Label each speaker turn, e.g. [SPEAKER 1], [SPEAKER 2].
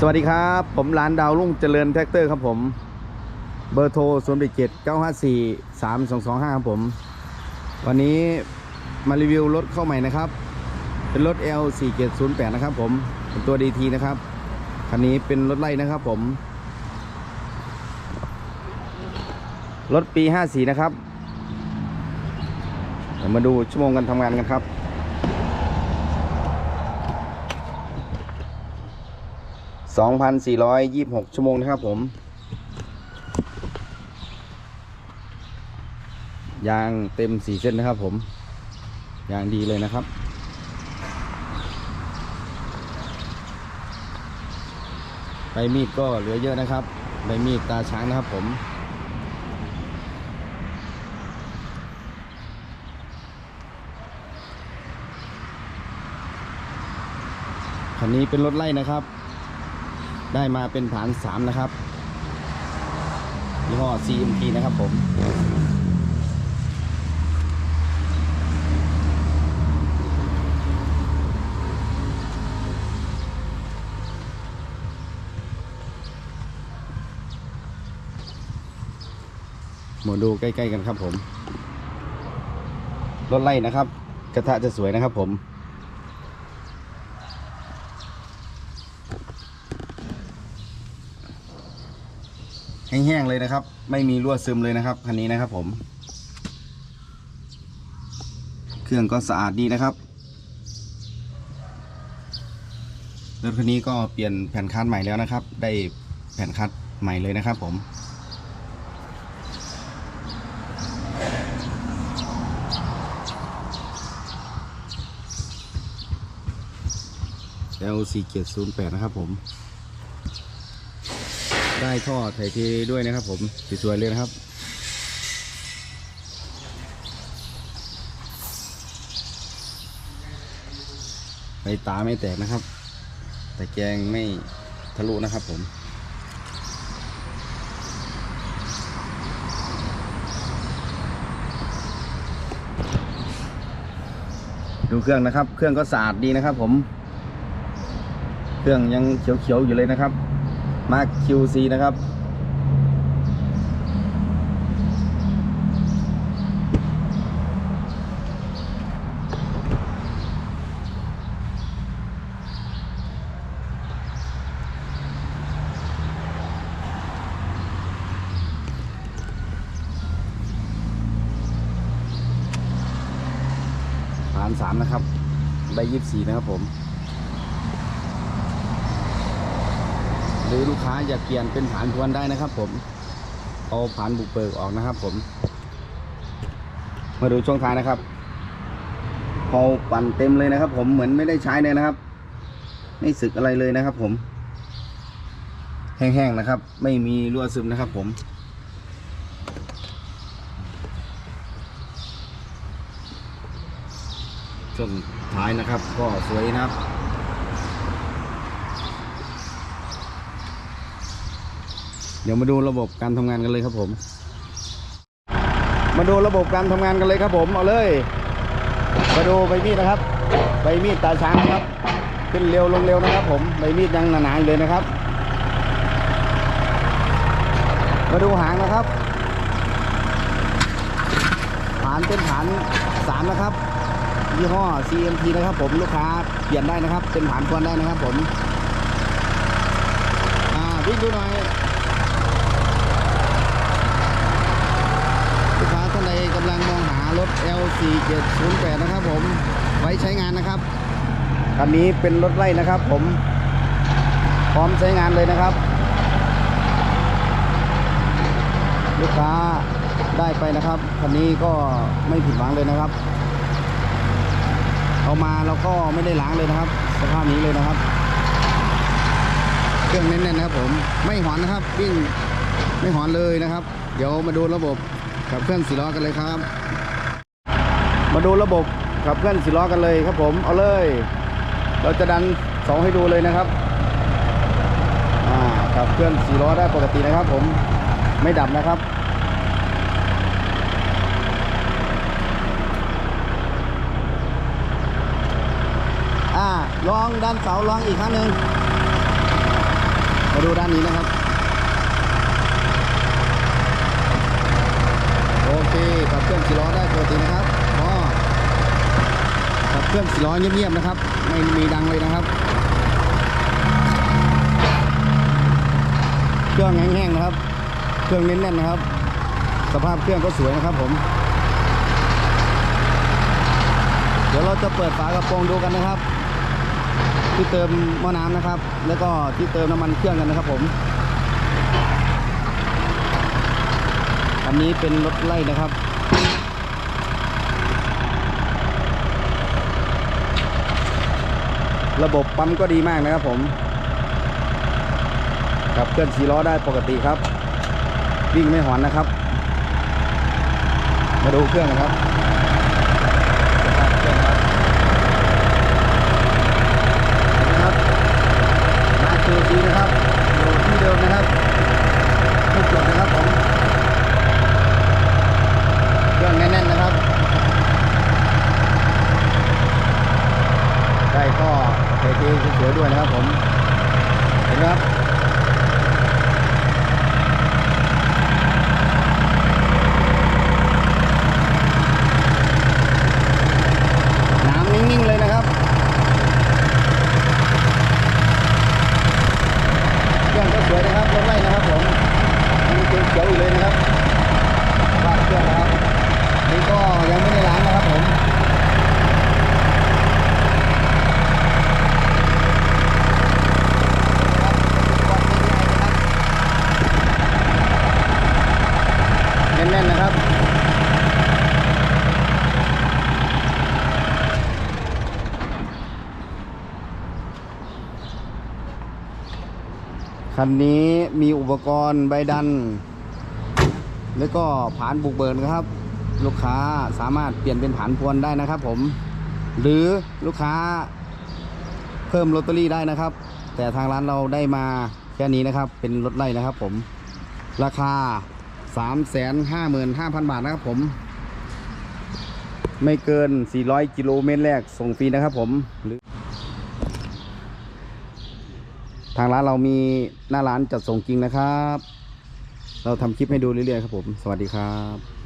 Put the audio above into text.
[SPEAKER 1] สวัสดีครับ ผมร้านดาวรุ่งเจริญแท็กเตอร์ครับผม เบอร์โทร0 8 7 9 5 4 3 2 2 5ครับผม วันนี้มารีวิวรถเข้าใหม่นะครับ เป็นรถ L 4 7 0 8นะครับผมเป็นตัว DT นะครับ คันนี้เป็นรถไล่นะครับผม รถปี 54 นะครับ มาดูชั่วโมงการทำงานกันครับ 2,426 ชั่วโมงนะครับผม ยางเต็ม4เส้นนะครับผม ยางดีเลยนะครับ ใบมีดก็เหลือเยอะนะครับ ใบมีดตาช้างนะครับผมคันนี้เป็นรถไล่นะครับ ได้มาเป็นฐาน3นะครับยี่ห้อ CMP นะครับผม มาดูใกล้ ๆ กันครับผม รถไล่นะครับ กระทะจะสวยนะครับผม แห้งๆเลยนะครับ ไม่มีรั่วซึมเลยนะครับคันนี้นะครับผม เครื่องก็สะอาดดีนะครับรถคันนี้ก็เปลี่ยนแผ่นคัดใหม่แล้วนะครับ ได้แผ่นคัดใหม่เลยนะครับผม L 4 7 0 8นะครับผม ได้ท่อไถ่เทด้วยนะครับ ผมสวยๆเลยนะครับใบตาไม่แตกนะครับ แต่แกงไม่ทะลุนะครับผม ดูเครื่องนะครับ เครื่องก็สะอาดดีนะครับผม เครื่องยังเขียวๆอยู่เลยนะครับ มาร์ค QC นะครับฐานสามนะครับใบยี่สี่นะครับผม หรือลูกค้าอยากเปลี่ยนเป็นฐานทวนได้นะครับ ผมเอาผ่านบุกเบิกออกนะครับ ผม มาดูช่วงท้ายนะครับพอปั่นเต็มเลยนะครับ ผมเหมือนไม่ได้ใช้เลยนะครับ ไม่สึกอะไรเลยนะครับ ผม แห้งๆนะครับ ไม่มีรั่วซึมนะครับ ผมช่วงท้ายนะครับ ก็สวยนะครับ เดี๋ยวมาดูระบบการทำงานกันเลยครับผม มาดูระบบการทำงานกันเลยครับผม เอาเลย มาดูใบมีดนะครับ ใบมีดตาช้างนะครับ ขึ้นเร็วลงเร็วนะครับ ผม ใบมีดยังหนาๆเลยนะครับ มาดูหางนะครับ ฐานเป็นฐานสามนะครับ ยี่ห้อ CMT นะครับ ผม ลูกค้าเปลี่ยนได้นะครับ เป็นฐานควนได้นะครับ ผม อ่าวิ่งดูหน่อย ลูกค้าท่านใดกำลังมองหารถ L4708 นะครับผมไว้ใช้งานนะครับคันนี้เป็นรถไล่นะครับ ผมพร้อมใช้งานเลยนะครับ ลูกค้าได้ไปนะครับคันนี้ก็ไม่ผิดหวังเลยนะครับเอามาแล้วก็ไม่ได้ล้างเลยนะครับ สภาพนี้เลยนะครับ เครื่องแน่นๆนะครับ ผมไม่หอนนะครับวิ่งไม่หอนเลยนะครับ เดี๋ยวมาดูระบบขับเคลื่อนสี่ล้อกันเลยครับ มาดูระบบขับเคลื่อนสี่ล้อกันเลยครับผม เอาเลย เราจะดันสองให้ดูเลยนะครับขับเคลื่อนสี่ล้อได้ปกตินะครับผมไม่ดับนะครับอ่าลองดันเสาลองอีกครั้งหนึ่งมาดูด้านนี้นะครับ โอเคขับเครื่องสีล้อได้ปกตินะครับ เครื่องสีล้อเงียบๆนะครับ ไม่มีดังเลยนะครับ เครื่องแห้งๆนะครับ เครื่องแน่นๆนะครับ สภาพเครื่องก็สวยนะครับ ผม เดี๋ยวเราจะเปิดฝากระโปรงดูกันนะครับ ที่เติมหม้อน้ำนะครับ แล้วก็ที่เติมน้ำมันเครื่องกันนะครับ ผมอันนี้เป็นรถไล่นะครับ ระบบปั๊มก็ดีมากนะครับผมขับเคลื่อนสีล้อได้ปกติครับ วิ่งไม่หอนนะครับ มาดูเครื่องนะครับสภาเครื่องครับนะครับมาเจอดีนะครับอยู่ที่เดิมนะครับทุกจุดนะครับผม เครื่องแน่นๆนะครับ ได้ก็เทๆสวยๆด้วยนะครับผม เห็นไหมครับ น้ำนิ่งๆเลยนะครับ เครื่องก็สวยนะครับรถไล่นะครับผมยังเขียวๆอยู่เลยนะครับ บ้านเครื่องนะครับนี่ก็ยังไม่ได้ล้างนะครับผมแน่นๆนะครับ คันนี้มีอุปกรณ์ใบดัน แล้วก็ผานบุกเบิกนครับ ลูกค้าสามารถเปลี่ยนเป็นผานพวนได้นะครับ ผม หรือลูกค้าเพิ่มลอตเตอรี่ได้นะครับ แต่ทางร้านเราได้มาแค่นี้นะครับ เป็นรถไล่นะครับ ผม ราคา 355,000 บาทนะครับผม ไม่เกิน 400 กิโลเมตรแรกส่งฟรีนะครับผมหรือ ทางร้านเรามีหน้าร้านจัดส่งจริงนะครับ เราทำคลิปให้ดูเรื่อยๆครับผม สวัสดีครับ